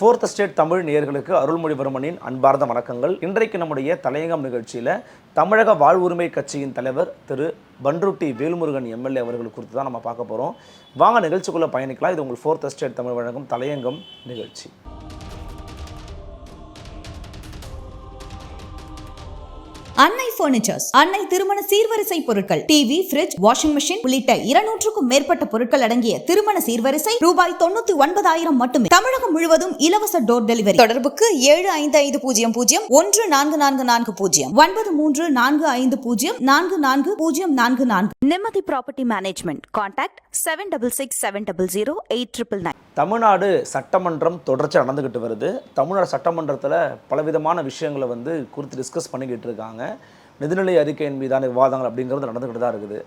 Fourth state Tamil நேயர்களுக்கு அருள்மொழிவர்மனின் அன்பார்ந்த வணக்கங்கள். இன்றைக்கு நம்முடைய தலையங்கம் நிகழ்ச்சியில் தமிழக வாழ்வுரிமை கட்சியின் தலைவர் திரு பன்ருட்டி வேல்முருகன் எம்எல்ஏ அவர்கள் குறித்து தான் நம்ம பார்க்க போகிறோம் வாங்க நிகழ்ச்சிக்குள்ளே பயணிக்கலாம். இது உங்கள் ஃபோர்த் ஸ்டேட் தமிழ் வழங்கும் தலையங்கம் நிகழ்ச்சி. அன்னை பர்னிச்சர்ஸ் அன்னை திருமண சீர்வரிசை பொருட்கள் டிவி ஃபிரிட்ஜ் வாஷிங் மெஷின் உள்ளிட்ட இருநூற்றுக்கும் மேற்பட்ட பொருட்கள் அடங்கிய திருமண சீர்வரிசை ரூபாய் தொண்ணூத்தி ஒன்பதாயிரம் மட்டுமே. தமிழகம் முழுவதும் இலவச டோர் டெலிவரி தொடர்புக்கு ஏழு ஐந்து ஐந்து பூஜ்ஜியம் பூஜ்ஜியம் ஒன்று நான்கு நான்கு நான்கு பூஜ்ஜியம் ஒன்பது மூன்று நான்கு ஐந்து பூஜ்ஜியம் நான்கு நான்கு பூஜ்ஜியம் நான்கு நான்கு. Nimati Property Management. Contact 7667008999. Tamil Nadu சட்டமன்றம் தொடர்ச்சி நடந்துக்கிட்டு வருது. தமிழ்நாடு சட்டமன்றத்தில் பலவிதமான விஷயங்களை வந்து குறித்து டிஸ்கஸ் பண்ணிக்கிட்டு இருக்காங்க. நிதிநிலை அறிக்கையின் மீதான விவாதங்கள் அப்படிங்கிறது நடந்துக்கிட்டு தான் இருக்குது.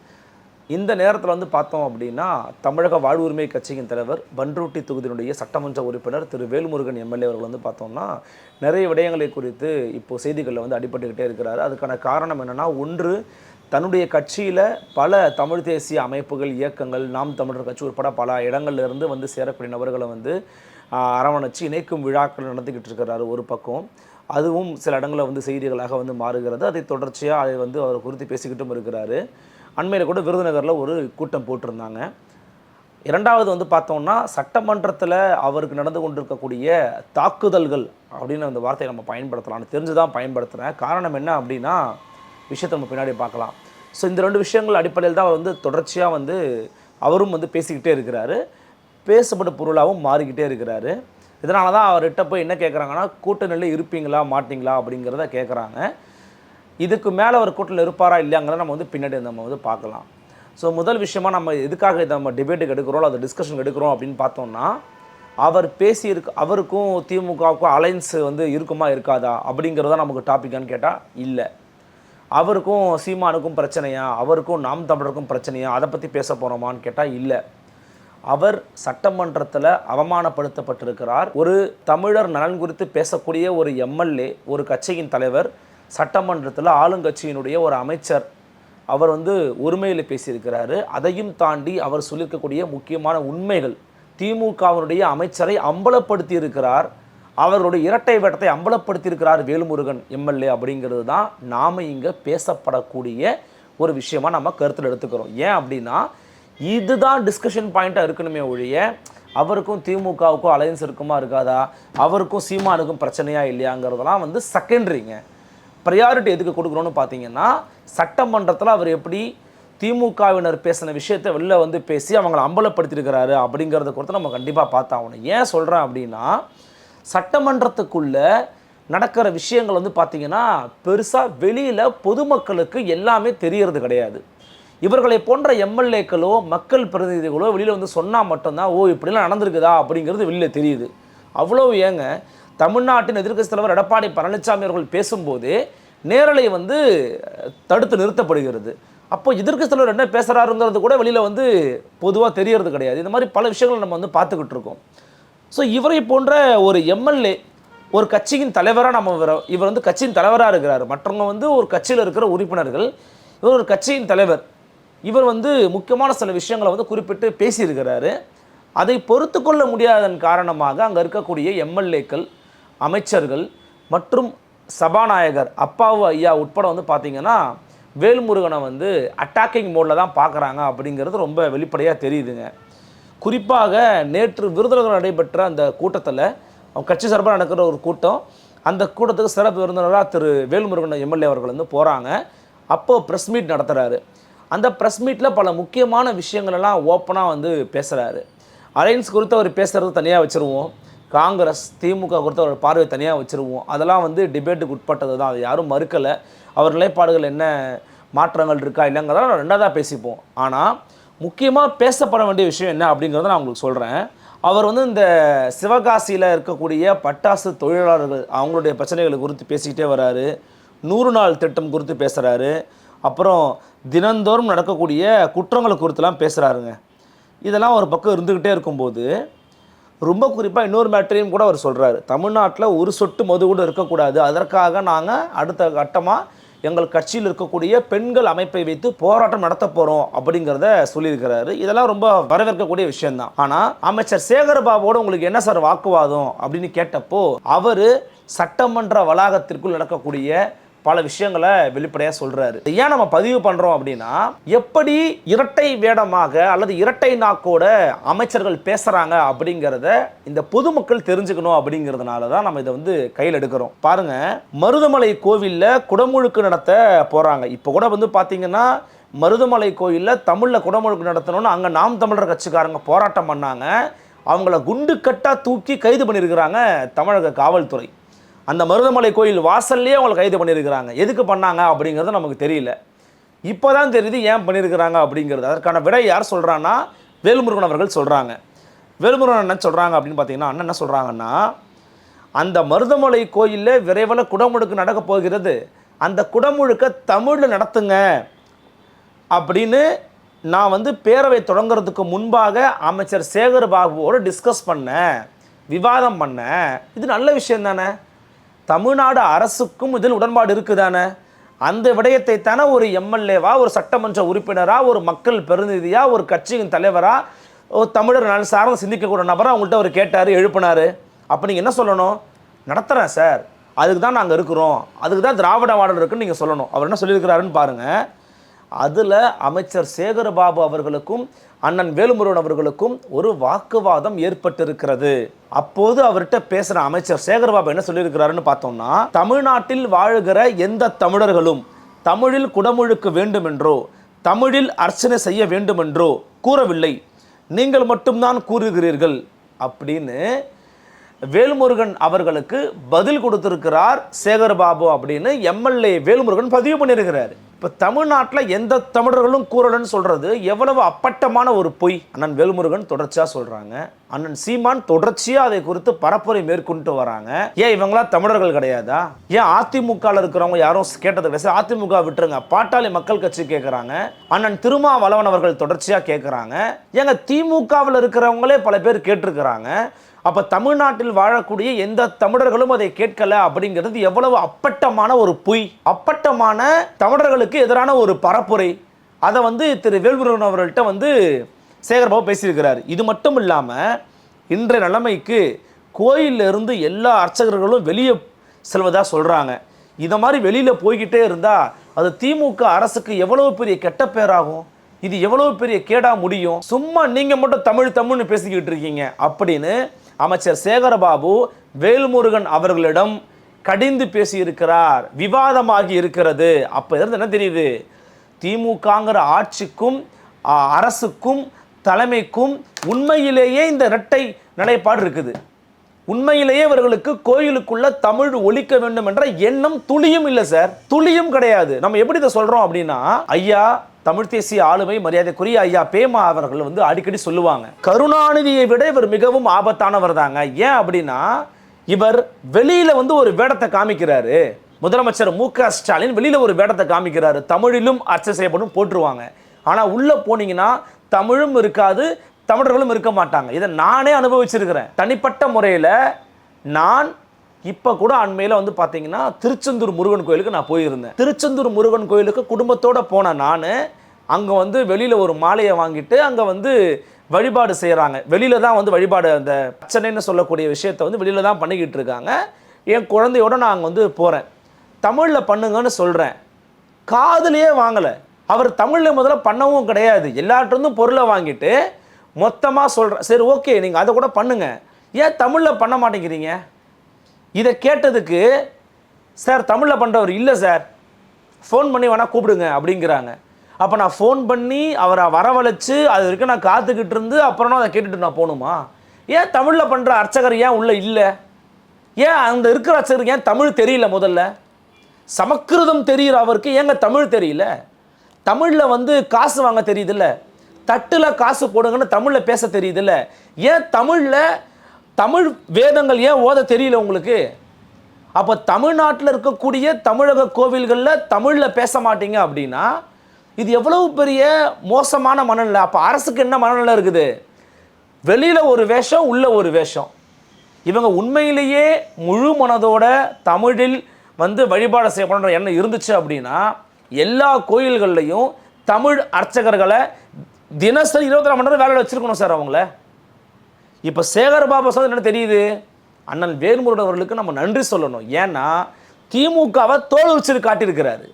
இந்த நேரத்தில் வந்து பார்த்தோம் அப்படின்னா தமிழக வாழ்வுரிமை கட்சியின் தலைவர் பன்ருட்டி தொகுதியினுடைய சட்டமன்ற உறுப்பினர் திரு வேல்முருகன் எம்எல்ஏ அவர்கள் வந்து பார்த்தோம்னா நிறைய விடயங்களை குறித்து இப்போ செய்திகளில் வந்து அடிபட்டுக்கிட்டே இருக்கிறார். அதுக்கான காரணம் என்னென்னா ஒன்று தன்னுடைய கட்சியில் பல தமிழ் தேசிய அமைப்புகள் இயக்கங்கள் நாம் தமிழர் கட்சி உட்பட பல இடங்கள்லேருந்து வந்து சேரக்கூடிய நபர்களை வந்து அரவணைச்சு இணைக்கும் விழாக்கள் நடத்திக்கிட்டு இருக்கிறாரு ஒரு பக்கம். அதுவும் சில இடங்களில் வந்து செய்திகளாக வந்து மாறுகிறது. அதை தொடர்ச்சியாக அதை வந்து அவர் குறித்து பேசிக்கிட்டும் இருக்கிறார். அண்மையில் கூட விருதுநகரில் ஒரு கூட்டம் போட்டிருந்தாங்க. இரண்டாவது வந்து பார்த்தோம்னா சட்டமன்றத்தில் அவருக்கு நடந்து கொண்டிருக்கக்கூடிய தாக்குதல்கள் அப்படின்னு அந்த வார்த்தையை நம்ம பயன்படுத்தலாம் தெரிஞ்சு தான் பயன்படுத்துகிறேன் காரணம் என்ன அப்படின்னா விஷயத்தை நம்ம பின்னாடி பார்க்கலாம். ஸோ இந்த ரெண்டு விஷயங்கள் அடிப்படையில் தான் அவர் வந்து தொடர்ச்சியாக வந்து அவரும் வந்து பேசிக்கிட்டே இருக்கிறாரு. பேசப்பட்ட பொருளாகவும் மாறிக்கிட்டே இருக்கிறாரு. இதனால தான் அவர்கிட்ட போய் என்ன கேட்குறாங்கன்னா கூட்டணியில் இருப்பீங்களா மாட்டிங்களா? அப்படிங்கிறத கேட்குறாங்க இதுக்கு மேலே ஒரு கூட்டத்தில் இருப்பாரா இல்லையாங்கிறத நம்ம வந்து பின்னாடி நம்ம வந்து பார்க்கலாம். ஸோ முதல் விஷயமா நம்ம எதுக்காக இதை நம்ம டிபேட்டுக்கு எடுக்கிறோம் அதை டிஸ்கஷன் எடுக்கிறோம் அப்படின்னு பார்த்தோம்னா அவர் பேசியிருக்கு அவருக்கும் திமுகவுக்கும் அலைன்ஸ் வந்து இருக்குமா இருக்காதா அப்படிங்கிறத நமக்கு டாப்பிக்கான்னு கேட்டால் இல்லை. அவருக்கும் சீமானுக்கும் பிரச்சனையா அவருக்கும் நாம் தமிழருக்கும் பிரச்சனையா அதை பற்றி பேச போகிறோமான்னு கேட்டால் இல்லை. அவர் சட்டமன்றத்தில் அவமானப்படுத்தப்பட்டிருக்கிறார். ஒரு தமிழர் நலன் குறித்து பேசக்கூடிய ஒரு எம்எல்ஏ ஒரு கட்சியின் தலைவர் சட்டமன்றத்தில் ஆளுங்கட்சியினுடைய ஒரு அமைச்சர் அவர் வந்து உரிமையில் பேசியிருக்கிறாரு. அதையும் தாண்டி அவர் சொல்லியிருக்கக்கூடிய முக்கியமான உண்மைகள் திமுகவினுடைய அமைச்சரை அம்பலப்படுத்தி இருக்கிறார் இரட்டை வேட்டத்தை அம்பலப்படுத்தியிருக்கிறார் வேலுமுருகன் எம்எல்ஏ அப்படிங்கிறது தான் நாம் இங்கே பேசப்படக்கூடிய ஒரு விஷயமா நம்ம கருத்தில் எடுத்துக்கிறோம். ஏன் அப்படின்னா இதுதான் டிஸ்கஷன் பாயிண்ட்டாக இருக்கணுமே ஒழிய அவருக்கும் திமுகவுக்கும் அலையன்ஸ் இருக்குமா இருக்காதா? அவருக்கும் சீமானுக்கும் பிரச்சனையா இல்லையாங்கிறதெல்லாம் வந்து செகண்டரிங்க ப்ரையாரிட்டி எதுக்கு கொடுக்குறோன்னு பார்த்தீங்கன்னா சட்டமன்றத்தில் அவர் எப்படி திமுகவினர் பேசின விஷயத்தை வெளில வந்து பேசி அவங்கள அம்பலப்படுத்தியிருக்கிறாரு அப்படிங்கிறத குறித்து நம்ம கண்டிப்பாக பார்த்தாகணும் ஏன் சொல்கிறேன் அப்படின்னா சட்டமன்றத்துக்குள்ளே நடக்கிற விஷயங்கள் வந்து பார்த்திங்கன்னா பெருசாக வெளியில் பொதுமக்களுக்கு எல்லாமே தெரியறது கிடையாது. இவர்களை போன்ற எம்எல்ஏக்களோ மக்கள் பிரதிநிதிகளோ வெளியில் வந்து சொன்னால் மட்டும்தான் ஓ இப்படிலாம் நடந்திருக்குதா? அப்படிங்கிறது வெளியில் தெரியுது. அவ்வளோ ஏங்க தமிழ்நாட்டின் எதிர்க்கட்சி தலைவர் எடப்பாடி பழனிசாமி அவர்கள் பேசும்போது நேரலை வந்து தடுத்து நிறுத்தப்படுகிறது. அப்போ எதிர்க்கட்சி தலைவர் என்ன பேசுகிறாருங்கிறது கூட வெளியில் வந்து பொதுவாக தெரியறது கிடையாது. இந்த மாதிரி பல விஷயங்கள் நம்ம வந்து பார்த்துக்கிட்டு இருக்கோம். ஸோ இவரை போன்ற ஒரு எம்எல்ஏ ஒரு கட்சியின் தலைவராக நம்ம இவர் வந்து கட்சியின் தலைவராக இருக்கிறார். மற்றவங்க வந்து ஒரு கட்சியில் இருக்கிற உறுப்பினர்கள் இவர் ஒரு கட்சியின் தலைவர் இவர் வந்து முக்கியமான சில விஷயங்களை வந்து குறிப்பிட்டு பேசியிருக்கிறாரு. அதை பொறுத்து கொள்ள முடியாதன் காரணமாக அங்கே இருக்கக்கூடிய எம்எல்ஏக்கள் அமைச்சர்கள் மற்றும் சபாநாயகர் அப்பாவு ஐயா உட்பட வந்து பார்த்திங்கன்னா வேல்முருகனை வந்து அட்டாக்கிங் மோடில் தான் பார்க்குறாங்க அப்படிங்கிறது ரொம்ப வெளிப்படையாக தெரியுதுங்க. குறிப்பாக நேற்று விருதுநகர் நடைபெற்ற அந்த கூட்டத்தில் கட்சி சார்பாக நடக்கிற ஒரு கூட்டம் அந்த கூட்டத்துக்கு சிறப்பு விருந்தினராக திரு வேல்முருகன் எம்எல்ஏ அவர்கள் வந்து போகிறாங்க அப்போது ப்ரெஸ் மீட் நடத்துகிறாரு அந்த ப்ரெஸ் மீட்டில் பல முக்கியமான விஷயங்களெல்லாம் ஓப்பனாக வந்து பேசுகிறாரு அலைன்ஸ் குறித்து அவர் பேசுகிறது தனியாக வச்சுருவோம். காங்கிரஸ் திமுக குறித்து ஒரு பார்வை தனியாக வச்சுருவோம். அதெல்லாம் வந்து டிபேட்டுக்கு உட்பட்டது தான். அது யாரும் மறுக்கலை. அவர் நிலைப்பாடுகள் என்ன மாற்றங்கள் இருக்கா இல்லைங்கிறத ரெண்டாவதாக பேசிப்போம். ஆனால் முக்கியமாக பேசப்பட வேண்டிய விஷயம் என்ன அப்படிங்கிறத நான் உங்களுக்கு சொல்கிறேன் அவர் வந்து இந்த சிவகாசியில் இருக்கக்கூடிய பட்டாசு தொழிலாளர்கள் அவங்களுடைய பிரச்சனைகளை குறித்து பேசிக்கிட்டே வராரு. நூறு நாள் திட்டம் குறித்து பேசுகிறாரு அப்புறம் தினந்தோறும் நடக்கக்கூடிய குற்றங்களை குறித்துலாம் பேசுகிறாருங்க இதெல்லாம் ஒரு பக்கம் இருந்துக்கிட்டே இருக்கும்போது ரொம்ப குறிப்பாக இன்னொரு மேட்டரையும் கூட அவர் சொல்கிறாரு தமிழ்நாட்டில் ஒரு சொட்டு மது கூட இருக்கக்கூடாது. அதற்காக நாங்கள் அடுத்த கட்டமாக எங்கள் கட்சியில் இருக்கக்கூடிய பெண்கள் அமைப்பை வைத்து போராட்டம் நடத்த போகிறோம் அப்படிங்கிறத சொல்லியிருக்கிறாரு. இதெல்லாம் ரொம்ப வரவேற்கக்கூடிய விஷயம்தான். ஆனால் அமைச்சர் சேகர்பாபுவோட உங்களுக்கு என்ன சார் வாக்குவாதம் அப்படின்னு கேட்டப்போ அவர் சட்டமன்ற வளாகத்திற்குள் நடக்கக்கூடிய பல விஷயங்களை வெளிப்படையாக சொல்கிறாரு ஏன் நம்ம பதிவு பண்ணுறோம் அப்படின்னா எப்படி இரட்டை வேடமாக அல்லது இரட்டை நாக்கோட அமைச்சர்கள் பேசுகிறாங்க அப்படிங்கிறத இந்த பொதுமக்கள் தெரிஞ்சுக்கணும் அப்படிங்கிறதுனால தான் நம்ம இதை வந்து கையில் எடுக்கிறோம். பாருங்க மருதமலை கோவிலில் குடமுழுக்கு நடத்த போகிறாங்க இப்போ கூட வந்து பார்த்தீங்கன்னா மருதமலை கோயிலில் தமிழில் குடமுழுக்கு நடத்தணும்னு அங்கே நாம் தமிழர் கட்சிக்காரங்க போராட்டம் பண்ணாங்க. அவங்கள குண்டு கட்டாக தூக்கி கைது பண்ணியிருக்கிறாங்க தமிழக காவல்துறை. அந்த மருதமலை கோயில் வாசல்லையே அவங்களை கைது பண்ணியிருக்கிறாங்க. எதுக்கு பண்ணாங்க அப்படிங்கிறது நமக்கு தெரியல. இப்போ தான் தெரியுது ஏன் பண்ணியிருக்கிறாங்க அப்படிங்கிறது. அதற்கான விடை யார் சொல்கிறான்னா வேல்முருகன் அவர்கள் சொல்கிறாங்க வேல்முருகன் என்ன சொல்கிறாங்க அப்படின்னு பார்த்தீங்கன்னா அண்ணன் என்ன சொல்கிறாங்கன்னா அந்த மருதமலை கோயிலில் விரைவில் குடமுழுக்கு நடக்க போகிறது. அந்த குடமுழுக்க தமிழில் நடத்துங்க. அப்படின்னு நான் வந்து பேரவை தொடங்குறதுக்கு முன்பாக அமைச்சர் சேகர் பாபுவோடு டிஸ்கஸ் பண்ணேன். விவாதம் பண்ணேன். இது நல்ல விஷயம் தானே? தமிழ்நாடு அரசுக்கும் இதில் உடன்பாடு இருக்குதானே? அந்த விடயத்தை தானே ஒரு எம்எல்ஏவா ஒரு சட்டமன்ற உறுப்பினராக ஒரு மக்கள் பிரதிநிதியாக ஒரு கட்சியின் தலைவராக ஒரு தமிழர் நலன் சார்ந்து சிந்திக்கக்கூடிய நபரை அவங்கள்ட்ட அவர் கேட்டார் எழுப்பினார். அப்போ நீங்கள் என்ன சொல்லணும்? நடத்துகிறேன் சார். அதுக்கு தான் நாங்கள் இருக்கிறோம். அதுக்கு தான் திராவிட மாடல் இருக்குன்னு நீங்கள் சொல்லணும். அவர் என்ன சொல்லியிருக்கிறாருன்னு பாருங்கள் அதில் அமைச்சர் சேகர்பாபு அவர்களுக்கும் அண்ணன் வேலுமுருகன் அவர்களுக்கும் ஒரு வாக்குவாதம் ஏற்பட்டிருக்கிறது. அப்போது அவர்கிட்ட பேசுகிற அமைச்சர் சேகர்பாபு என்ன சொல்லியிருக்கிறாருன்னு பார்த்தோம்னா தமிழ்நாட்டில் வாழுகிற எந்த தமிழர்களும் தமிழில் குடமுழுக்கு வேண்டுமென்றோ தமிழில் அர்ச்சனை செய்ய வேண்டுமென்றோ கூறவில்லை. நீங்கள் மட்டும்தான் கூறுகிறீர்கள். அப்படின்னு வேல்முருகன் அவர்களுக்கு பதில் கொடுத்திருக்கிறார் சேகர்பாபு அப்படின்னு எம்எல்ஏ வேல்முருகன் பதிவு பண்ணியிருக்கிறார். இப்போ தமிழ்நாட்டில் எந்த தமிழர்களும் கூறலன்னு சொல்கிறது எவ்வளவு அப்பட்டமான ஒரு பொய்? அண்ணன் வேல்முருகன் தொடர்ச்சியாக சொல்கிறாங்க அண்ணன் சீமான் தொடர்ச்சியாக அதை குறித்து பரப்புரை மேற்கொண்டு வராங்க. ஏன் இவங்களாம் தமிழர்கள் கிடையாதா? ஏன் அதிமுகவில் இருக்கிறவங்க யாரும் கேட்டதை பேச அதிமுக விட்டுருங்க. பாட்டாளி மக்கள் கட்சி கேட்குறாங்க அண்ணன் திருமாவளவன் அவர்கள் தொடர்ச்சியாக கேட்குறாங்க ஏங்க திமுகவில் இருக்கிறவங்களே பல பேர் கேட்டிருக்கிறாங்க. அப்போ தமிழ்நாட்டில் வாழக்கூடிய எந்த தமிழர்களும் அதை கேட்கல அப்படிங்கிறது எவ்வளவு அப்பட்டமான ஒரு பொய். அப்பட்டமான தமிழர்களுக்கு எதிரான ஒரு பரப்புரை. அதை வந்து திரு வேல்முருகன் அவர்கள்ட்ட வந்து சேகர்பாபு பேசியிருக்கிறார். இது மட்டும் இல்லாமல் இன்றைய நிலைமைக்கு கோயிலிருந்து இருந்து எல்லா அர்ச்சகர்களும் வெளியே செல்வதாக சொல்கிறாங்க இதை மாதிரி வெளியில் போய்கிட்டே இருந்தால் அது திமுக அரசுக்கு எவ்வளோ பெரிய கெட்ட பேராகும்? இது எவ்வளோ பெரிய கேடாக முடியும்? சும்மா நீங்கள் மட்டும் தமிழ் தமிழ்னு பேசிக்கிட்டு இருக்கீங்க. அப்படின்னு அமைச்சர் சேகரபாபு வேல்முருகன் அவர்களிடம் கடிந்து பேசியிருக்கிறார் விவாதமாகி இருக்கிறது. அப்போ இருந்து என்ன தெரியுது? திமுகங்கிற ஆட்சிக்கும் அரசுக்கும் தலைமைக்கும் உண்மையிலேயே இந்த இரட்டை நிலைப்பாடு இருக்குது. உண்மையிலேயே இவர்களுக்கு கோயிலுக்குள்ள தமிழ் ஒழிக்க வேண்டும் என்ற எண்ணம் துளியும் இல்லை சார் துளியும் கிடையாது. நம்ம எப்படி இதை சொல்றோம் அப்படின்னா ஐயா தமிழ் தேசிய ஆளுமை மரியாதைக்குரிய ஐயா பேமா அவர்கள் வந்து அடிக்கடி சொல்லுவாங்க கருணாநிதியை விட இவர் மிகவும் ஆபத்தானவர் தாங்க. ஏன் அப்படின்னா இவர் வெளியில வந்து ஒரு வேடத்தை காமிக்கிறாரு. முதலமைச்சர் மு க ஸ்டாலின் வெளியில ஒரு வேடத்தை காமிக்கிறாரு. தமிழிலும் அர்ச்சை செய்யப்படும் போட்டுருவாங்க. ஆனா உள்ள போனீங்கன்னா தமிழும் இருக்காது தமிழர்களும் இருக்க மாட்டாங்க. இதை நானே அனுபவிச்சிருக்கிறேன். தனிப்பட்ட முறையில் நான் இப்போ கூட அண்மையில் வந்து பார்த்தீங்கன்னா திருச்செந்தூர் முருகன் கோயிலுக்கு நான் போயிருந்தேன். திருச்செந்தூர் முருகன் கோயிலுக்கு குடும்பத்தோடு போன நான் அங்கே வந்து வெளியில் ஒரு மாலையை வாங்கிட்டு அங்கே வந்து வழிபாடு செய்கிறாங்க வெளியில் தான் வந்து வழிபாடு அந்த பிரச்சனைன்னு சொல்லக்கூடிய விஷயத்தை வந்து வெளியில் தான் பண்ணிக்கிட்டு இருக்காங்க. என் குழந்தையோட நான் அங்கே வந்து போகிறேன் தமிழில் பண்ணுங்கன்னு சொல்கிறேன் காதுலயே வாங்கலை. அவர் தமிழில் முதல்ல பண்ணவும் கிடையாது. எல்லார்ட்டிருந்தும் பொருளை வாங்கிட்டு மொத்தமாக சொல்கிறேன் சரி ஓகே நீங்கள் அதை கூட பண்ணுங்க. ஏன் தமிழில் பண்ண மாட்டேங்கிறீங்க? இதை கேட்டதுக்கு சார் தமிழில் பண்ணுறவர் இல்லை சார். ஃபோன் பண்ணி வேணால் கூப்பிடுங்க அப்படிங்கிறாங்க. அப்போ நான் ஃபோன் பண்ணி அவரை வரவழைச்சு அது வரைக்கும் நான் காத்துக்கிட்டு இருந்து அப்புறம் அதை கேட்டுட்டு நான் போகணுமா? ஏன் தமிழில் பண்ணுற அர்ச்சகர் ஏன் உள்ளே இல்லை? ஏன் அந்த இருக்கிற அர்ச்சகர் ஏன் தமிழ் தெரியல முதல்ல? சமஸ்கிருதம் தெரிகிற அவருக்கு ஏங்க தமிழ் தெரியல? தமிழில் வந்து காசு வாங்க தெரியுதுல்ல? தட்டில் காசு போடுங்கன்னு தமிழில் பேச தெரியுதுல்ல. ஏன் தமிழில் தமிழ் வேதங்கள் ஏன் ஓத தெரியல உங்களுக்கு? அப்போ தமிழ்நாட்டில் இருக்கக்கூடிய தமிழக கோவில்களில் தமிழில் பேச மாட்டீங்க அப்படின்னா இது எவ்வளவு பெரிய மோசமான மனநிலை. அப்போ அரசுக்கு என்ன மனநிலை இருக்குது? வெளியில் ஒரு வேஷம் உள்ள ஒரு வேஷம். இவங்க உண்மையிலேயே முழு மனதோட தமிழில் வந்து வழிபாடு செய்யப்படுற எண்ணம் இருந்துச்சு அப்படின்னா எல்லா கோயில்கள்லையும் தமிழ் அர்ச்சகர்களை தினசரி இருபத்தி நாலு மணி நேரம் வேலையில் வச்சுருக்கணும் சார் அவங்கள. இப்போ சேகர் பாபா சார் என்ன தெரியுது அண்ணன் வேல்முருகன் அவர்களுக்கு நம்ம நன்றி சொல்லணும். ஏன்னா திமுகவை தோல் வச்சு காட்டியிருக்கிறாரு.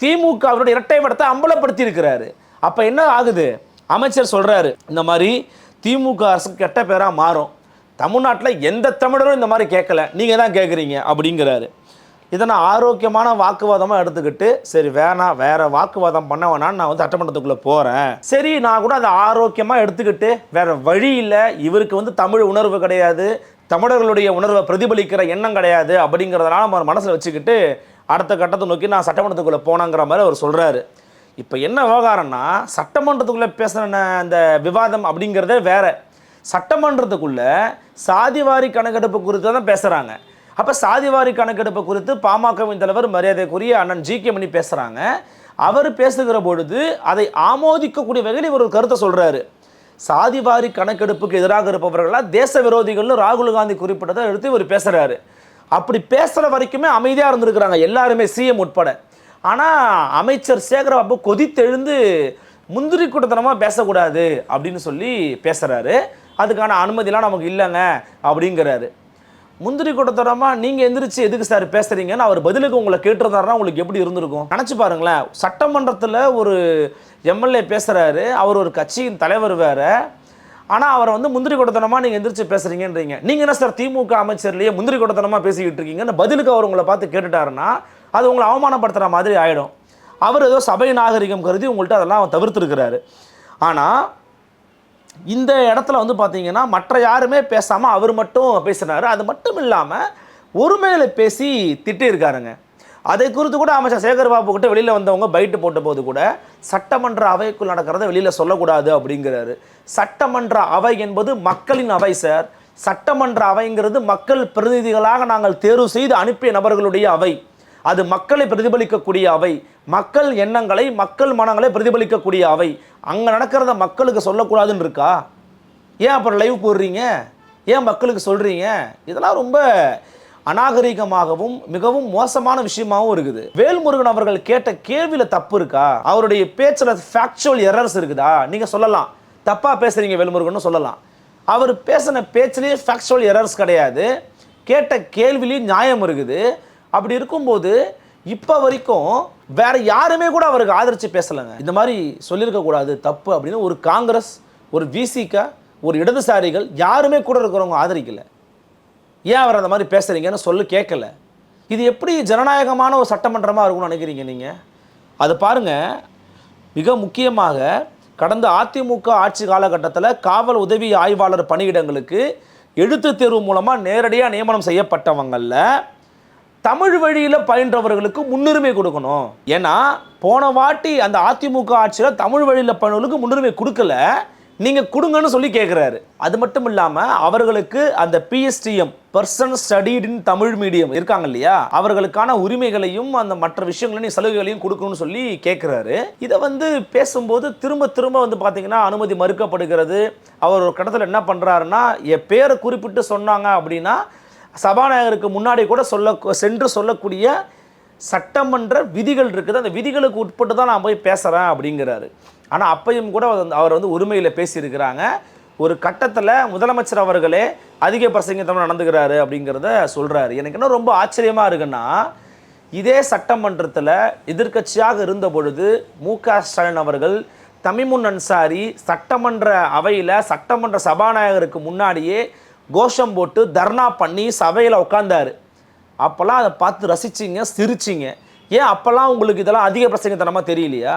திமுக அவருடைய இரட்டை படத்தை அம்பலப்படுத்தி இருக்கிறாரு அப்போ என்ன ஆகுது? அமைச்சர் சொல்கிறாரு இந்த மாதிரி திமுக அரசு கெட்ட பேராக மாறும். தமிழ்நாட்டில் எந்த தமிழரும் இந்த மாதிரி கேட்கல. நீங்கள் தான் கேட்குறீங்க அப்படிங்கிறாரு. இதை நான் ஆரோக்கியமான வாக்குவாதமாக எடுத்துக்கிட்டு சரி வேணாம் வேற வாக்குவாதம் பண்ண வேணான்னு நான் வந்து சட்டமன்றத்துக்குள்ளே போகிறேன் சரி நான் கூட அதை ஆரோக்கியமாக எடுத்துக்கிட்டு வேற வழி இல்லை இவருக்கு வந்து தமிழ் உணர்வு கிடையாது தமிழர்களுடைய உணர்வை பிரதிபலிக்கிற எண்ணம் கிடையாது அப்படிங்கிறதுனால நம்ம மனசில் வச்சுக்கிட்டு அடுத்த கட்டத்தை நோக்கி நான் சட்டமன்றத்துக்குள்ளே போனாங்கிற மாதிரி அவர் சொல்கிறாரு இப்போ என்ன விவகாரம்னா சட்டமன்றத்துக்குள்ளே பேசுகிற அந்த விவாதம் அப்படிங்கிறதே வேற. சட்டமன்றத்துக்குள்ளே சாதிவாரி கணக்கெடுப்பு குறித்து தான் பேசுகிறாங்க அப்போ சாதிவாரி கணக்கெடுப்பு குறித்து பாமகவின் தலைவர் மரியாதைக்குரிய அண்ணன் ஜி கே மணி பேசுகிறாங்க அவர் பேசுகிற பொழுது அதை ஆமோதிக்கக்கூடிய வகையில் இவர் ஒரு கருத்தை சொல்கிறாரு சாதிவாரி கணக்கெடுப்புக்கு எதிராக இருப்பவர்களா தேச விரோதிகள்னு ராகுல் காந்தி குறிப்பிட்டதை எடுத்து இவர் பேசுகிறாரு அப்படி பேசுகிற வரைக்குமே அமைதியாக இருந்திருக்கிறாங்க. எல்லாருமே சிஎம் உட்பட. ஆனால் அமைச்சர் சேகரபாபு கொதித்தெழுந்து முந்திரி கூட்டத்தனமாக பேசக்கூடாது அப்படின்னு சொல்லி பேசுகிறாரு அதுக்கான அனுமதிலாம் நமக்கு இல்லைங்க அப்படிங்கிறாரு. முந்திரி கூட்டத்தனமாக நீங்கள் எந்திரிச்சு எதுக்கு சார் பேசுகிறீங்கன்னு அவர் பதிலுக்கு உங்களை கேட்டிருந்தாருன்னா உங்களுக்கு எப்படி இருந்திருக்கும்? நினச்சி பாருங்களேன். சட்டமன்றத்தில் ஒரு எம்எல்ஏ பேசுகிறாரு அவர் ஒரு கட்சியின் தலைவர் வேற. ஆனால் அவரை வந்து முந்திரி கொட்டத்தனமாக நீங்கள் எந்திரிச்சு பேசுகிறீங்கன்றீங்க நீங்கள் என்ன சார் திமுக அமைச்சர்லேயே முந்திரி கொட்டத்தனமாக பேசிக்கிட்டு இருக்கீங்கன்னு பதிலுக்கு அவர் உங்களை பார்த்து கேட்டுட்டாருன்னா அது உங்களை அவமானப்படுத்துகிற மாதிரி ஆகிடும் அவர் ஏதோ சபை நாகரிகம் கருதி உங்கள்கிட்ட அதெல்லாம் அவர் தவிர்த்துருக்கிறாரு. ஆனால் இந்த இடத்துல வந்து பார்த்தீங்கன்னா மற்ற யாருமே பேசாமல் அவர் மட்டும் பேசுனார். அது மட்டும் இல்லாமல் ஒருமையில பேசி திட்டிருக்காருங்க. அதை குறித்து கூட அமைச்சர் சேகர் பாபு கிட்ட வெளியில் வந்தவங்க பைட்டு போட்டபோது கூட சட்டமன்ற அவைக்குள் நடக்கிறத வெளியில் சொல்லக்கூடாது அப்படிங்கிறாரு. சட்டமன்ற அவை என்பது மக்களின் அவை சார். சட்டமன்ற அவைங்கிறது மக்கள் பிரதிநிதிகளாக நாங்கள் தேர்வு செய்து அனுப்பிய நபர்களுடைய அவை. அது மக்களை பிரதிபலிக்கக்கூடிய அவை. மக்கள் எண்ணங்களை மக்கள் மனங்களை பிரதிபலிக்கக்கூடிய அவை. அங்கே நடக்கிறத மக்களுக்கு சொல்லக்கூடாதுன்னு இருக்கா? ஏன் அப்புறம் லைவ் போடுறீங்க? ஏன் மக்களுக்கு சொல்கிறீங்க இதெல்லாம் ரொம்ப அநாகரிகமாகவும் மிகவும் மோசமான விஷயமாகவும் இருக்குது. வேல்முருகன் அவர்கள் கேட்ட கேள்வியில் தப்பு இருக்கா? அவருடைய பேச்சில் ஃபேக்சுவல் எரர்ஸ் இருக்குதா? நீங்கள் சொல்லலாம். தப்பாக பேசுகிறீங்க வேல்முருகன் சொல்லலாம். அவர் பேசின பேச்சிலேயே ஃபேக்சுவல் எரர்ஸ் கிடையாது. கேட்ட கேள்விலையும் நியாயம் இருக்குது. அப்படி இருக்கும்போது இப்போ வரைக்கும் வேற யாருமே கூட அவருக்கு ஆதரித்து பேசலைங்க. இந்த மாதிரி சொல்லியிருக்கக்கூடாது தப்பு அப்படின்னு ஒரு காங்கிரஸ் ஒரு விசிக ஒரு இடதுசாரிகள் யாருமே கூட இருக்கிறவங்க ஆதரிக்கல. ஏன் அவர் அந்த மாதிரி பேசுகிறீங்கன்னு சொல்லு கேட்கல. இது எப்படி ஜனநாயகமான ஒரு சட்டமன்றமாக இருக்கும்னு நினைக்கிறீங்க நீங்கள் அது பாருங்கள் மிக முக்கியமாக கடந்த அதிமுக ஆட்சி காலகட்டத்தில் காவல் உதவி ஆய்வாளர் பணியிடங்களுக்கு எழுத்துத் தேர்வு மூலமாக நேரடியாக நியமனம் செய்யப்பட்டவங்களில் தமிழ் வழியில் பயின்றவர்களுக்கு முன்னுரிமை கொடுக்கணும். ஏன்னா போன வாட்டி அந்த அதிமுக ஆட்சியில் தமிழ் வழியில் பயின்றவர்களுக்கு முன்னுரிமை கொடுக்கல. நீங்கள் கொடுங்கன்னு சொல்லி கேட்குறாரு அது மட்டும் இல்லாமல் அவர்களுக்கு அந்த PSTM person studied in Tamil medium இருக்காங்க இல்லையா? அவர்களுக்கான உரிமைகளையும் அந்த மற்ற விஷயங்களையும் சலுகைகளையும் கொடுக்கணும்னு சொல்லி கேட்குறாரு இதை வந்து பேசும்போது திரும்ப திரும்ப வந்து பார்த்தீங்கன்னா அனுமதி மறுக்கப்படுகிறது. அவர் ஒரு கடத்தில் என்ன பண்ணுறாருன்னா என் பேரை குறிப்பிட்டு சொன்னாங்க அப்படின்னா சபாநாயகருக்கு முன்னாடி கூட சொல்ல சென்று சொல்லக்கூடிய சட்டமன்ற விதிகள் இருக்குது. அந்த விதிகளுக்கு உட்பட்டு தான் நான் போய் பேசுகிறேன் அப்படிங்கிறாரு. ஆனால் அப்பையும் கூட அவர் வந்து- அவர் வந்து உரிமையில் பேசியிருக்கிறாங்க. ஒரு கட்டத்தில் முதலமைச்சர் அவர்களே அதிக பிரசங்கத்தம் நடந்துக்கிறாரு அப்படிங்கிறத சொல்கிறாரு எனக்கு என்ன ரொம்ப ஆச்சரியமாக இருக்குன்னா இதே சட்டமன்றத்தில் எதிர்க்கட்சியாக இருந்த பொழுது மு க ஸ்டாலின் அவர்கள் தமிமுன் அன்சாரி சட்டமன்ற அவையில் சட்டமன்ற சபாநாயகருக்கு முன்னாடியே கோஷம் போட்டு தர்ணா பண்ணி சபையில் உட்காந்தார் அப்போல்லாம் அதை பார்த்து ரசிச்சிங்க சிரிச்சிங்க. ஏன் அப்போல்லாம் உங்களுக்கு இதெல்லாம் அதிக பிரசங்கத்தனமாக தெரியலையா?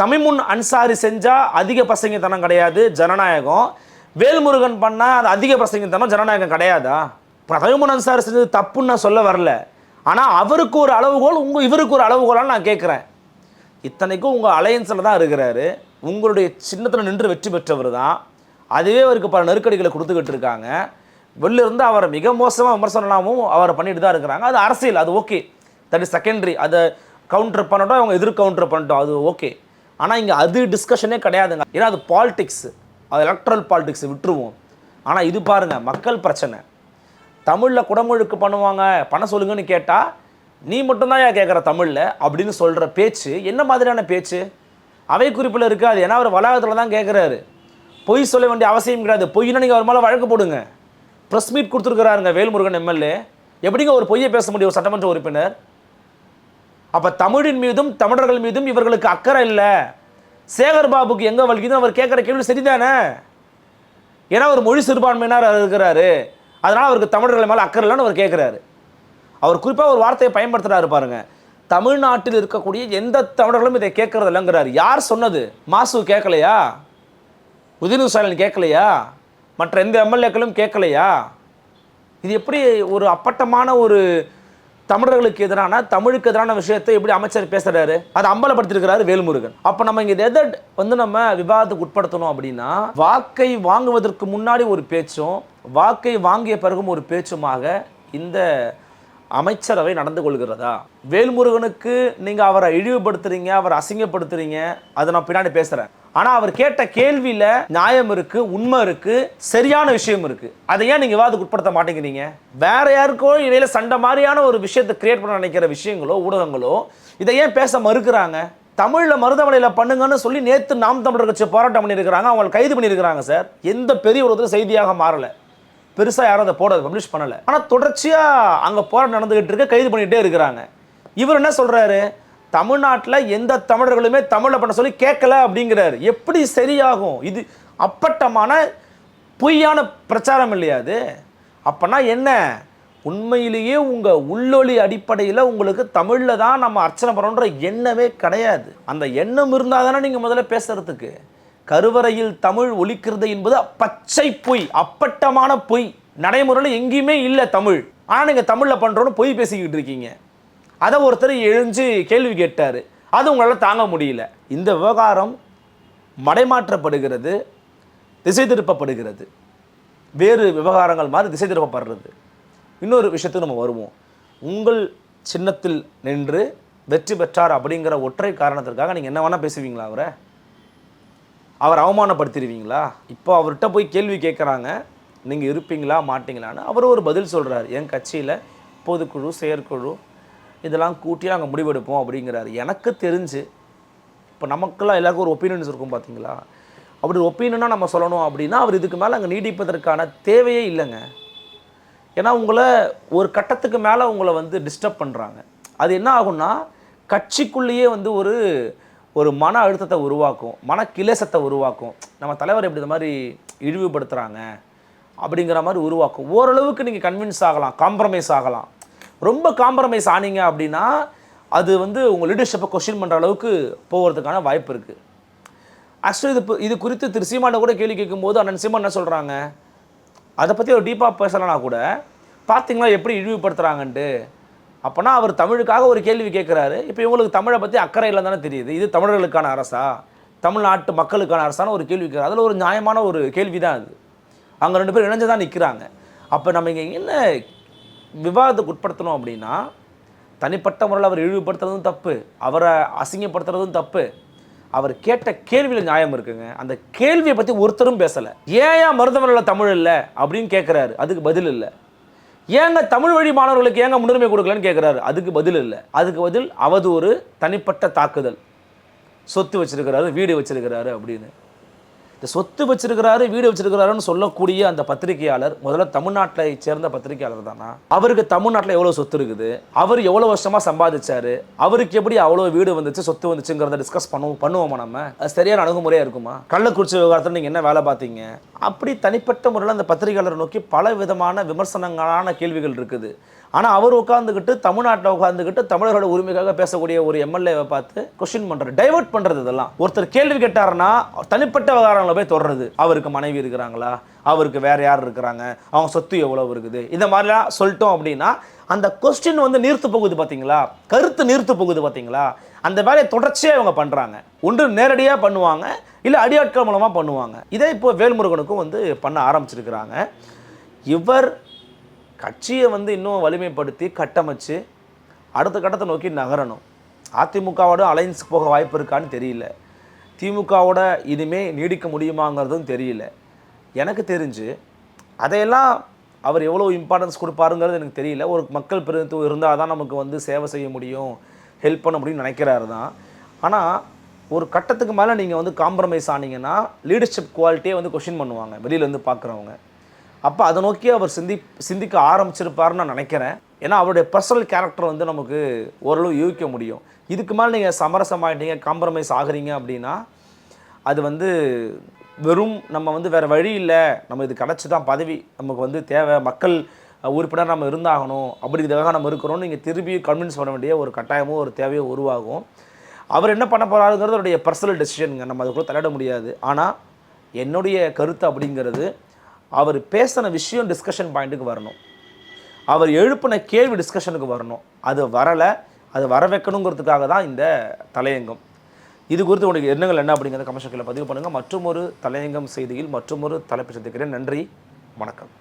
தமிமுன் அன்சாரி செஞ்சால் அதிக பிரசங்கத்தனம் கிடையாது ஜனநாயகம். வேல்முருகன் பண்ணால் அது அதிக பிரசங்கத்தனம் ஜனநாயகம் கிடையாதா? இப்போ தமிமுன் அன்சாரி செஞ்சது தப்புன்னு நான் சொல்ல வரல. ஆனால் அவருக்கு ஒரு அளவுகோல் உங்கள் இவருக்கு ஒரு அளவுகோலான்னு நான் கேட்குறேன் இத்தனைக்கும் உங்கள் அலையன்ஸில் தான் இருக்கிறாரு. உங்களுடைய சின்னத்தில் நின்று வெற்றி பெற்றவர் தான். அதுவே அவருக்கு பல நெருக்கடிகளை கொடுத்துக்கிட்டு இருக்காங்க. வெளிலிருந்து அவரை மிக மோசமாக விமர்சனமும் அவரை பண்ணிட்டு தான் இருக்கிறாங்க. அது அரசியல் அது ஓகே. தட் இஸ் செகண்டரி அதை கவுண்டர் பண்ணட்டும் அவங்க எதிர் கவுண்டர் பண்ணட்டும் அது ஓகே. ஆனால் இங்கே அது டிஸ்கஷனே கிடையாதுங்க. ஏன்னா அது பாலிடிக்ஸ் அது எலக்ட்ரல் பாலிடிக்ஸ் விட்டுருவோம். ஆனால் இது பாருங்கள் மக்கள் பிரச்சனை. தமிழில் குடமுழுக்கு பண்ணுவாங்க. பண்ண சொல்லுங்கன்னு கேட்டால் நீ மட்டும்தான் ஏன் கேட்குற தமிழில்? அப்படின்னு சொல்கிற பேச்சு என்ன மாதிரியான பேச்சு? அவை குறிப்பில் இருக்காது ஏன்னா அவர் வளாகத்தில் தான் கேட்குறாரு பொய் சொல்ல வேண்டிய அவசியம் கிடையாது. பொய்னா நீங்கள் அவர் மேலே வழக்கு போடுங்க. ப்ரெஸ் மீட் கொடுத்துருக்குறாருங்க வேல்முருகன் எம்எல்ஏ எப்படிங்க ஒரு பொய்யை பேச முடியும் ஒரு சட்டமன்ற உறுப்பினர்? அப்போ தமிழின் மீதும் தமிழர்கள் மீதும் இவர்களுக்கு அக்கறை இல்லை. சேகர் பாபுக்கு எங்கே வலிக்குதுன்னு அவர் கேட்குற கேள்வி சரிதானே? ஏன்னா அவர் மொழி சிறுபான்மையினர் இருக்கிறாரு. அதனால் அவருக்கு தமிழர்கள் மேலே அக்கறை இல்லைன்னு அவர் கேட்குறாரு அவர் குறிப்பாக ஒரு வார்த்தையை பயன்படுத்துகிறாரு பாருங்க. தமிழ்நாட்டில் இருக்கக்கூடிய எந்த தமிழர்களும் இதை கேட்கறதில்லைங்கிறார் யார் சொன்னது? மாசு கேட்கலையா உதயநிதி ஸ்டாலின் கேட்கலையா? மற்ற எந்த எம்எல்ஏக்களும் கேட்கலையா? இது எப்படி ஒரு அப்பட்டமான ஒரு தமிழர்களுக்கு எதிரான தமிழுக்கு எதிரான விஷயத்தை எப்படி அமைச்சர் பேசுகிறாரு அதை அம்பலப்படுத்திருக்கிறாரு வேல்முருகன். அப்போ நம்ம இங்கே எதை வந்து நம்ம விவாதத்துக்கு உட்படுத்தணும் அப்படின்னா வாக்கை வாங்குவதற்கு முன்னாடி ஒரு பேச்சும் வாக்கை வாங்கிய பிறகும் ஒரு பேச்சுமாக இந்த அமைச்சரவை நடந்து கொள்கிறதா? வேல்முருகனுக்கு நீங்கள் அவரை இழிவுபடுத்துறீங்க அவரை அசிங்கப்படுத்துறீங்க அதை நான் பின்னாடி பேசுகிறேன் ஆனா அவர் கேட்ட கேள்வியில நியாயம் இருக்கு உண்மை இருக்கு சரியான விஷயம் இருக்கு. அதை ஏன் நீங்க விவாதத்துக்கு உட்படுத்த மாட்டேங்கிறீங்க? வேற யாருக்கோ இடையில சண்டை மாதிரியான ஒரு விஷயத்தை கிரியேட் பண்ண நினைக்கிற விஷயங்களோ ஊடகங்களோ இதை ஏன் பேச மறுக்கிறாங்க? தமிழ்ல மருதமலையில் பண்ணுங்கன்னு சொல்லி நேத்து நாம் தமிழர் கட்சி போராட்டம் பண்ணியிருக்கிறாங்க. அவங்களை கைது பண்ணியிருக்கிறாங்க சார். எந்த பெரிய ஒரு செய்தியாக மாறல. பெருசாக யாரும் அதை போட பப்ளிஷ் பண்ணலை. ஆனால் தொடர்ச்சியாக அங்கே போராட்டம் நடந்துகிட்டு இருக்க கைது பண்ணிகிட்டே இருக்கிறாங்க. இவர் என்ன சொல்கிறாரு தமிழ்நாட்டில் எந்த தமிழர்களுமே தமிழில் பண்ண சொல்லி கேட்கல அப்படிங்கிறாரு. எப்படி சரியாகும்? இது அப்பட்டமான பொய்யான பிரச்சாரம் இல்லையா அது? அப்போனா என்ன? உண்மையிலேயே உங்கள் உள்ளொலி அடிப்படையில் உங்களுக்கு தமிழில் தான் நம்ம அர்ச்சனை பண்ணணுன்ற எண்ணமே கிடையாது. அந்த எண்ணம் இருந்தால் தானே நீங்கள் முதல்ல பேசுகிறதுக்கு கருவறையில் தமிழ் ஒழிக்கிறது என்பது பச்சை பொய் அப்பட்டமான பொய். நடைமுறையில் எங்கேயுமே இல்லை தமிழ். ஆனால் நீங்கள் தமிழில் பண்ணுறோன்னு பொய் பேசிக்கிட்டு இருக்கீங்க. அதை ஒருத்தர் எழுந்து கேள்வி கேட்டார். அது உங்களால் தாங்க முடியல. இந்த விவகாரம் மடைமாற்றப்படுகிறது திசை திருப்பப்படுகிறது வேறு விவகாரங்கள் மாதிரி திசை திருப்பப்படுறது இன்னொரு விஷயத்துக்கு நம்ம வருவோம். உங்கள் சின்னத்தில் நின்று வெற்றி பெற்றார் அப்படிங்கிற ஒற்றை காரணத்திற்காக நீங்கள் என்ன வேணால் பேசுவீங்களா அவரை? அவர் அவமானப்படுத்திடுவீங்களா? இப்போ அவர்கிட்ட போய் கேள்வி கேட்குறாங்க. நீங்கள் இருப்பீங்களா மாட்டீங்களான்னு அவர் ஒரு பதில் சொல்கிறார் என் கட்சியில் பொதுக்குழு செயற்குழு இதெல்லாம் கூட்டி நாங்கள் முடிவெடுப்போம் அப்படிங்கிறாரு. எனக்கு தெரிஞ்சு இப்போ நமக்கெல்லாம் எல்லாருக்கும் ஒரு ஒப்பீனியன்ஸ் இருக்கும் பார்த்தீங்களா அப்படி ஒப்பீனியனாக நம்ம சொல்லணும் அப்படின்னா அவர் இதுக்கு மேலே அங்கே நீடிப்பதற்கான தேவையே இல்லைங்க. ஏன்னா உங்களை ஒரு கட்டத்துக்கு மேலே உங்களை வந்து டிஸ்டர்ப் பண்ணுறாங்க அது என்ன ஆகும்னா கட்சிக்குள்ளேயே வந்து ஒரு ஒரு மன அழுத்தத்தை உருவாக்கும் மன கிலேசத்தை உருவாக்கும். நம்ம தலைவர் இப்படி இந்த மாதிரி இழிவுபடுத்துகிறாங்க அப்படிங்கிற மாதிரி உருவாக்கும். ஓரளவுக்கு நீங்கள் கன்வின்ஸ் ஆகலாம் காம்ப்ரமைஸ் ஆகலாம். ரொம்ப காம்ப்ரமைஸ் ஆனீங்க அப்படின்னா அது வந்து உங்கள் லீடர்ஷிப்பை கொஷின் பண்ணுற அளவுக்கு போகிறதுக்கான வாய்ப்பு இருக்குது ஆக்சுவலி இது இது குறித்து திரு சீமானை கூட கேள்வி கேட்கும்போது அண்ணன் சீமான் என்ன சொல்கிறாங்க அதை பற்றி ஒரு டீப்பாக பேசலைனா கூட பார்த்தீங்களா எப்படி இழிவுபடுத்துகிறாங்கன்ட்டு அப்போனா அவர் தமிழுக்காக ஒரு கேள்வி கேட்குறாரு. இப்போ இவங்களுக்கு தமிழை பற்றி அக்கறை இல்லை தானே தெரியுது. இது தமிழர்களுக்கான அரசா? தமிழ்நாட்டு மக்களுக்கான அரசான ஒரு கேள்வி கேட்குறாரு. அதில் ஒரு நியாயமான ஒரு கேள்வி தான் அது. அங்கே ரெண்டு பேரும் இணைஞ்சு தான் நிற்கிறாங்க அப்போ நம்ம இங்கே என்ன விவாதத்துக்கு உட்படுத்தணும் அப்படின்னா தனிப்பட்ட முறையில் அவர் இழிவுபடுத்துறதும் தப்பு அவரை அசிங்கப்படுத்துறதும் தப்பு. அவர் கேட்ட கேள்வியில் நியாயம் இருக்குங்க. அந்த கேள்வியை பற்றி ஒருத்தரும் பேசலை. ஏன் ஏன் மருத்துவமனையில் தமிழ் இல்லை? அப்படின்னு கேட்குறாரு அதுக்கு பதில் இல்லை. ஏங்க தமிழ் வழி மாணவர்களுக்கு ஏங்க முன்னுரிமை கொடுக்கலன்னு கேட்குறாரு அதுக்கு பதில் இல்லை. அதுக்கு பதில் அவதூறு தனிப்பட்ட தாக்குதல். சொத்து வச்சிருக்கிறாரு வீடு வச்சிருக்கிறாரு அப்படின்னு. இந்த சொத்து வச்சிருக்கிறாரு வீடு வச்சிருக்கிறாருன்னு சொல்லக்கூடிய அந்த பத்திரிகையாளர் முதல்ல தமிழ்நாட்டை சேர்ந்த பத்திரிகையாளர் தானா? அவருக்கு தமிழ்நாட்டில் எவ்வளோ சொத்து இருக்குது? அவர் எவ்வளோ வருஷமாக சம்பாதிச்சாரு? அவருக்கு எப்படி அவ்வளோ வீடு வந்துச்சு சொத்து வந்துச்சுங்கிறத டிஸ்கஸ் பண்ணுவோம் பண்ணுவோமா நம்ம? அது சரியான அணுகுமுறையாக இருக்குமா? கள்ளக்குறிச்சி விவகாரத்தில் நீங்கள் என்ன வேலை பார்த்தீங்க? அப்படி தனிப்பட்ட முறையில் அந்த பத்திரிகையாளரை நோக்கி பல விதமான விமர்சனங்களான கேள்விகள் இருக்குது. ஆனால் அவர் உட்காந்துக்கிட்டு தமிழ்நாட்டில் உட்காந்துக்கிட்டு தமிழர்களோட உரிமைக்காக பேசக்கூடிய ஒரு எம்எல்ஏவை பார்த்து கொஸ்டின் பண்ணுறது டைவர்ட் பண்ணுறது இதெல்லாம். ஒருத்தர் கேள்வி கேட்டாருன்னா தனிப்பட்ட விவகாரங்களை போய் தொடருது. அவருக்கு மனைவி இருக்கிறாங்களா? அவருக்கு வேறு யார் இருக்கிறாங்க? அவங்க சொத்து எவ்வளவு இருக்குது? இந்த மாதிரிலாம் சொல்லிட்டோம் அப்படின்னா அந்த கொஸ்டின் வந்து நீர்த்து போகுது பார்த்தீங்களா கருத்து நீர்த்து போகுது பார்த்தீங்களா அந்த வேலையை தொடர்ச்சியாக இவங்க பண்ணுறாங்க ஒன்று நேரடியாக பண்ணுவாங்க இல்லை அடியாட்கள் மூலமாக பண்ணுவாங்க. இதே இப்போ வேல்முருகனுக்கும் வந்து பண்ண ஆரம்பிச்சிருக்கிறாங்க. இவர் கட்சியை வந்து இன்னும் வலிமைப்படுத்தி கட்டமைச்சு அடுத்த கட்டத்தை நோக்கி நகரணும். அதிமுகவோட அலைன்ஸ் போக வாய்ப்பு இருக்கான்னு தெரியல. திமுகவோட இனிமே நீடிக்க முடியுமாங்கிறதும் தெரியல. எனக்கு தெரிஞ்சு அதையெல்லாம் அவர் எவ்வளோ இம்பார்ட்டன்ஸ் கொடுப்பாருங்கிறது எனக்கு தெரியல. ஒரு மக்கள் பிரதிநிதித்துவம் இருந்தால் தான் நமக்கு வந்து சேவை செய்ய முடியும் ஹெல்ப் பண்ண முடியும்னு நினைக்கிறாரு தான். ஆனால் ஒரு கட்டத்துக்கு மேலே நீங்கள் வந்து காம்ப்ரமைஸ் ஆனீங்கன்னா லீடர்ஷிப் குவாலிட்டியே வந்து கொஷின் பண்ணுவாங்க வெளியிலேருந்து பார்க்குறவங்க. அப்போ அதை நோக்கி அவர் சிந்தி சிந்திக்க ஆரம்பிச்சிருப்பாருன்னு நான் நினைக்கிறேன். ஏன்னா அவருடைய பர்சனல் கேரக்டர் வந்து நமக்கு ஓரளவு யூகிக்க முடியும். இதுக்கு மேலே நீங்கள் சமரசமாகிட்டீங்க காம்ப்ரமைஸ் ஆகுறீங்க அப்படின்னா அது வந்து வெறும் நம்ம வந்து வேறு வழி இல்லை. நம்ம இது கிடச்சி தான் பதவி நமக்கு வந்து தேவை. மக்கள் உறுப்பினர் நம்ம இருந்தாகணும். அப்படிங்கிறதுக்காக நம்ம இருக்கிறோம்னு நீங்கள் திருப்பி கன்வின்ஸ் பண்ண வேண்டிய ஒரு கட்டாயமோ ஒரு தேவையோ உருவாகும். அவர் என்ன பண்ண போகிறாருங்கிறது அவருடைய பர்சனல் டெசிஷனுங்க நம்ம அதுக்குள்ளே தலையிட முடியாது. ஆனால் என்னுடைய கருத்து அப்படிங்கிறது அவர் பேசின விஷயம் டிஸ்கஷன் பாயிண்ட்டுக்கு வரணும். அவர் எழுப்பின கேள்வி டிஸ்கஷனுக்கு வரணும். அது வரலை அது வர வைக்கணுங்கிறதுக்காக தான் இந்த தலையங்கம். இது குறித்து உங்களுக்கு எண்ணங்கள் என்ன அப்படிங்கிறத கமெண்ட் செக்ஷனில் பதிவு பண்ணுங்கள் மற்றும் ஒரு தலையங்கம் செய்தியில் மற்றும் ஒரு தலைப்பு சந்திக்கிறேன். நன்றி வணக்கம்.